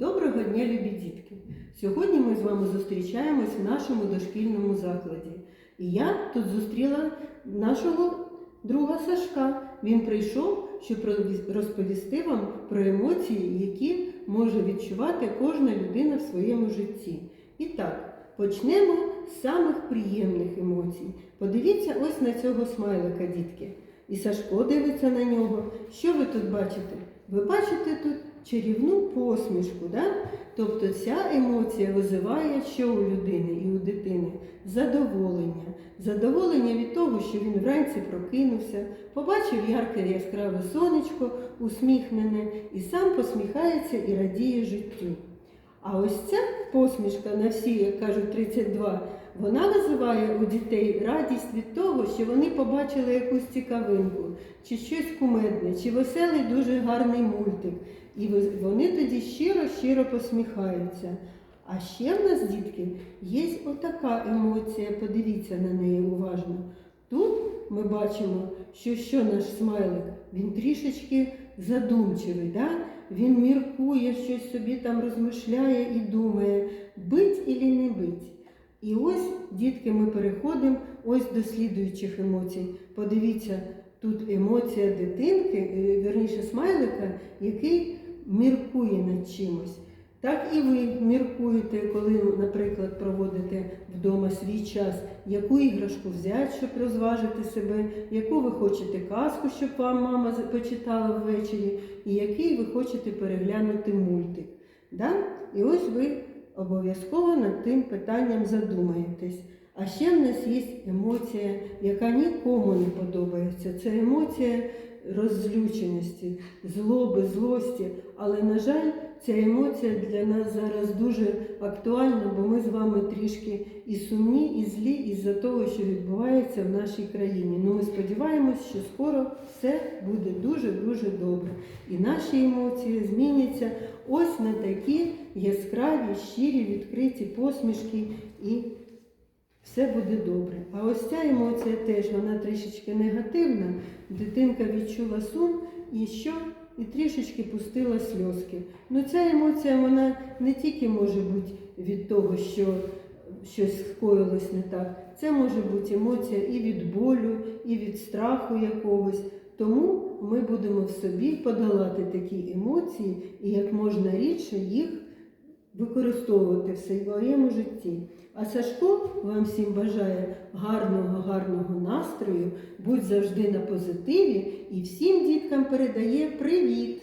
Доброго дня, любі дітки! Сьогодні ми з вами зустрічаємось в нашому дошкільному закладі. І я тут зустріла нашого друга Сашка. Він прийшов, щоб розповісти вам про емоції, які може відчувати кожна людина в своєму житті. І так, почнемо з самих приємних емоцій. Подивіться ось на цього смайлика, дітки. І Сашко дивиться на нього. Що ви тут бачите? Ви бачите тут чарівну посмішку, да? тобто ця емоція визиває що у людини і у дитини? Задоволення. Задоволення від того, що він вранці прокинувся, побачив ярке яскраве сонечко, усміхнене, і сам посміхається і радіє життю. А ось ця посмішка на всі, як кажуть, 32, вона визиває у дітей радість від того, що вони побачили якусь цікавинку, чи щось кумедне, чи веселий дуже гарний мультик. І вони тоді щиро-щиро посміхаються. А ще в нас, дітки, є отака емоція, подивіться на неї уважно. Тут ми бачимо, що, що наш смайлик, він трішечки задумчивий, да? він міркує, щось собі там розмишляє і думає, бить і не бить. І ось, дітки, ми переходимо ось до слідуючих емоцій. Подивіться, тут емоція дитинки, е, вірніше смайлика, який міркує над чимось. Так і ви міркуєте, коли, наприклад, проводите вдома свій час, яку іграшку взяти, щоб розважити себе, яку ви хочете казку, щоб вам мама почитала ввечері, і який ви хочете переглянути мультик. Да? І ось ви обов'язково над тим питанням задумаєтесь. А ще в нас є емоція, яка нікому не подобається. Це емоція розлюченості, злоби, злості. Але, на жаль, ця емоція для нас зараз дуже актуальна, бо ми з вами трішки і сумні, і злі із-за того, що відбувається в нашій країні. Ну, ми сподіваємось, що скоро все буде дуже-дуже добре. І наші емоції зміняться ось на такі яскраві, щирі, відкриті посмішки і все буде добре. А ось ця емоція теж вона трішечки негативна. Дитинка відчула сум і що? І трішечки пустила сльозки. Ну ця емоція вона не тільки може бути від того, що щось скоїлось не так. Це може бути емоція і від болю, і від страху якогось. Тому ми будемо в собі подолати такі емоції і як можна рідше їх використовувати в своєму житті. А Сашко вам всім бажає гарного, гарного настрою, будь завжди на позитиві і всім діткам передає привіт!